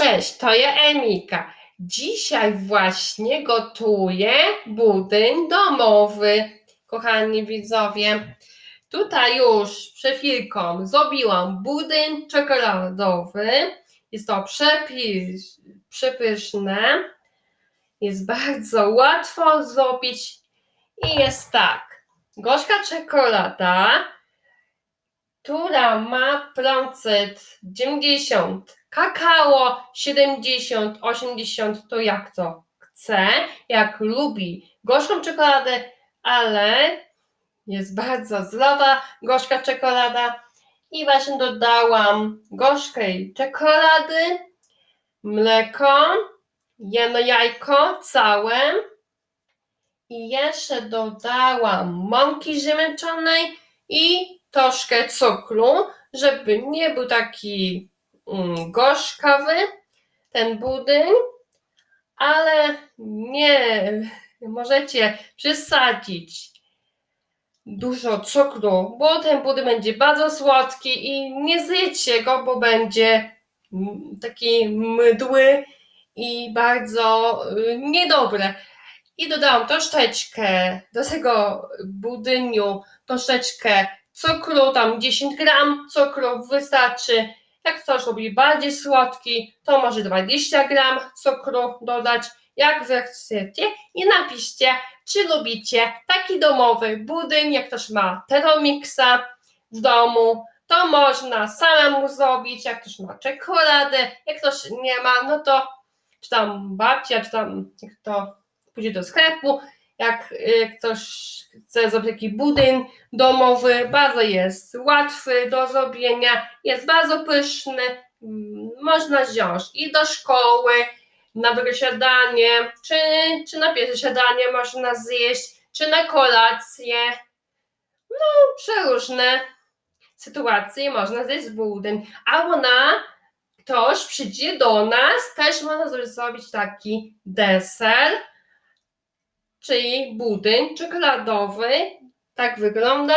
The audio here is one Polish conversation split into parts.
Cześć, to ja Emika. Dzisiaj właśnie gotuję budyń domowy. Kochani widzowie, tutaj już przed chwilką zrobiłam budyń czekoladowy. Jest to przepis, przepyszne. Jest bardzo łatwo zrobić i jest tak. Gorzka czekolada, która ma procent? 90, kakao 70, 80, to jak to? Chce, jak lubi. Gorzką czekoladę, ale jest bardzo zdrowa gorzka czekolada. I właśnie dodałam gorzkiej czekolady, mleko, jedno jajko całe. I jeszcze dodałam mąki ziemniaczanej i troszkę cukru, żeby nie był taki mm, gorzkawy ten budyń, ale nie możecie przesadzić dużo cukru, bo ten budyń będzie bardzo słodki i nie zjecie go, bo będzie mm, taki mydły i bardzo y, niedobre. I dodałam troszeczkę do tego budyniu, troszeczkę cukru, tam 10 gram cukru wystarczy. Jak ktoś lubi bardziej słodki, to może 20 gram cukru dodać, jak wy chcecie. I napiszcie, czy lubicie taki domowy budyń, jak ktoś ma Thermomixa w domu, to można samemu zrobić, jak ktoś ma czekoladę, jak ktoś nie ma, no to czy tam babcia, czy tam jak to pójdzie do sklepu, jak y, ktoś chce zrobić taki budyń domowy, bardzo jest łatwy do zrobienia, jest bardzo pyszny, mm, można wziąć i do szkoły, na drugie śniadanie, czy, czy na pierwsze śniadanie można zjeść, czy na kolację, no przeróżne sytuacje można zjeść budyń, albo na ktoś przyjdzie do nas, też można zrobić taki deser, czyli budyń czekoladowy. Tak wygląda.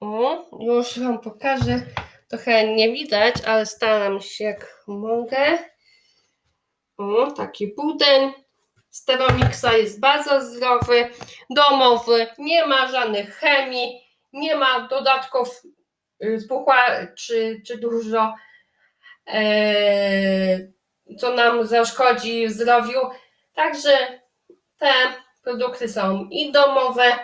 O, już Wam pokażę. Trochę nie widać, ale staram się jak mogę. O, taki budyń. Z Thermomixa jest bardzo zdrowy, domowy, nie ma żadnych chemii, nie ma dodatków y, zbuchła czy, czy dużo, e, co nam zaszkodzi zdrowiu. Także te produkty są i domowe,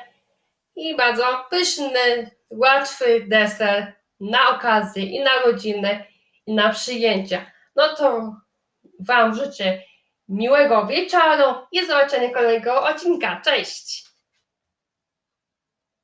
i bardzo pyszny, łatwy deser na okazję i na rodzinę, i na przyjęcia. No to Wam życzę miłego wieczoru i zobaczenia kolejnego odcinka. Cześć!